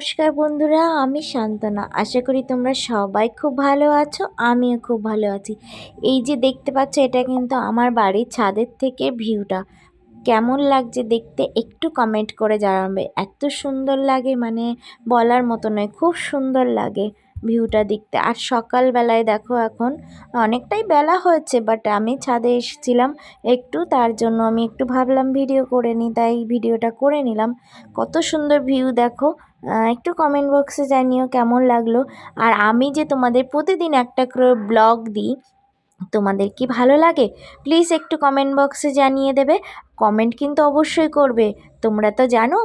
নমস্কার বন্ধুরা, আমি শান্তনা। আশা করি তোমরা সবাই খুব ভালো আছো, আমিও খুব ভালো আছি। এই যে দেখতে পাচ্ছ, এটা কিন্তু আমার বাড়ির ছাদের থেকে ভিউটা। কেমন লাগছে দেখতে একটু কমেন্ট করে জানাবে। এত সুন্দর লাগে মানে বলার মতো নয়, খুব সুন্দর লাগে। ভিউটা দেখতে। আর সকালবেলায় দেখো এখন অনেকটাই বেলা হয়েছে বাট আমি ছাদে এসেছিলাম একটু, তার জন্য আমি একটু ভাবলাম ভিডিও করে নিই তাই ভিডিওটা করে নিলাম। কত সুন্দর ভিউ দেখো। একটু কমেন্ট বক্সে জানিও কেমন লাগল। আর আমি যে তোমাদের প্রতিদিন একটা করে ব্লগ দিই, তোমাদের কি ভালো লাগে? প্লিজ একটু কমেন্ট বক্সে জানিয়ে দেবে। কমেন্ট কিন্তু অবশ্যই করবে। তোমরা তো জানো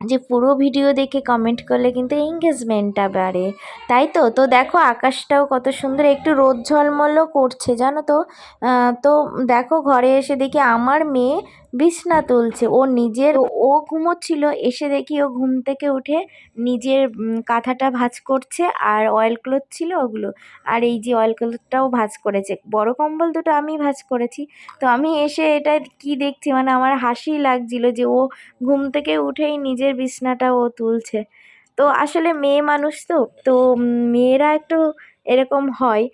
যে পুরো ভিডিও দেখে কমেন্ট করলে কিন্তু এঙ্গেজমেন্টটা বাড়ে। তাই তো? তো দেখো আকাশটাও কত সুন্দর, একটু রোদ ঝলমলও করছে, জানো তো? তো দেখো ঘরে এসে দেখি আমার মেয়ে বিছনা তুলছে। ও নিজের, ও ঘুমোচ্ছিল, এসে দেখি ও ঘুম থেকে উঠে নিজের কাঁথাটা ভাঁজ করছে আর অয়েল ক্লথ ছিল ওগুলো। আর এই যে অয়েল ক্লথটাও ভাঁজ করেছে। বড় কম্বল দুটো আমি ভাঁজ করেছি। তো আমি এসে এটা কি দেখছি? মানে আমার হাসি লাগছিল যে ও ঘুম থেকে উঠেই নিজের বিছনাটা ও তুলছে। তো আসলে মেয়ে মানুষ তো। তো মেয়েরা একটু এরকম হয়।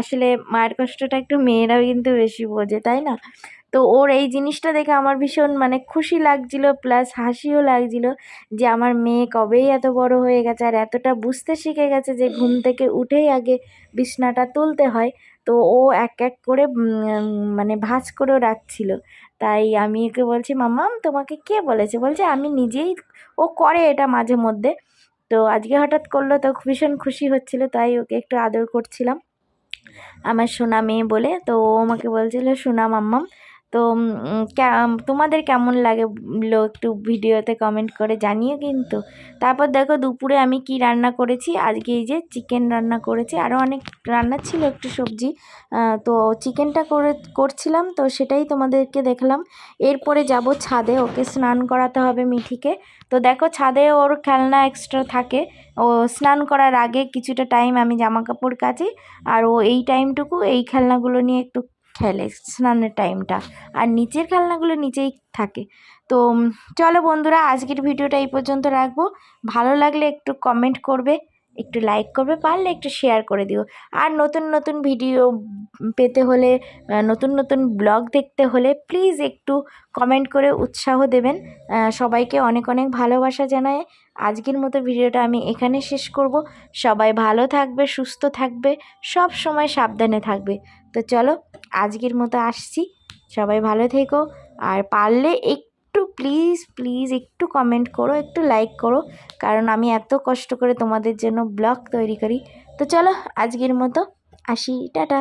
আসলে মায়ের কষ্টটা একটু মেয়েরাও কিন্তু বেশি বোঝে, তাই না? তো ওর এই জিনিসটা দেখে আমার ভীষণ মানে খুশি লাগছিল প্লাস হাসিও লাগছিল যে আমার মেয়ে কবেই এত বড় হয়ে গেছে আর এতটা বুঝতে শিখে গেছে যে ঘুম থেকে উঠেই আগে বিছনাটা তুলতে হয়। তো ও এক এক করে মানে ভাঁজ করেও রাখছিল। তাই আমি ওকে বলছি মাম্মাম তোমাকে কে বলেছে? বলছে, আমি নিজেই, ও করে এটা মাঝে মধ্যে। তো আজকে হঠাৎ করল তো ভীষণ খুশি হচ্ছিল, তাই ওকে একটু আদর করছিলাম। আমার সোনা মেয়ে বলে, তো ও আমাকে বলছিল, সোনা মাম্মাম তো তোমাদের কেমন লাগে একটু ভিডিওতে কমেন্ট করে জানিও কিন্তু। তারপর দেখো দুপুরে আমি কি রান্না করেছি? আজকে এই যে চিকেন রান্না করেছি। আরও অনেক রান্না ছিল একটু সবজি তো চিকেনটা করে, করছিলাম তো সেটাই তোমাদেরকে দেখলাম। এরপরে যাব ছাদে, ওকে স্নান করাতে হবে মিঠিকে। তো দেখো ছাদে ওর খেলনা এক্সট্রা থাকে। ও স্নান করার আগে কিছুটা টাইম আমি জামা কাপড় কাচি। আর ও এই টাইমটুকু এই খেলনাগুলো নিয়ে একটু খেলে স্নানের টাইমটা আর নিচের খেলনাগুলো নিচেই থাকে। তো চলো বন্ধুরা, আজকের ভিডিওটা এই পর্যন্ত রাখব। ভালো লাগলে একটু কমেন্ট করবে। একটু লাইক করবে, পারলে একটু শেয়ার করে দিও। আর নতুন নতুন ভিডিও পেতে হলে নতুন নতুন ব্লগ দেখতে হলে প্লিজ একটু কমেন্ট করে উৎসাহ দেবেন। সবাইকে অনেক অনেক ভালোবাসা জানায় আজকের মতো ভিডিওটা আমি এখানে শেষ করব। সবাই ভালো থাকবে, সুস্থ থাকবে, সব সময় সাবধানে থাকবে। তো চলো, আজকের মতো আসছি। সবাই ভালো থেকো। আর পারলে একটু প্লিজ প্লিজ একটু কমেন্ট করো, একটু লাইক করো, কারণ আমি এত কষ্ট করে তোমাদের জন্য ব্লগ তৈরি করি। তো চলো, আজকের মতো আসি, টাটা।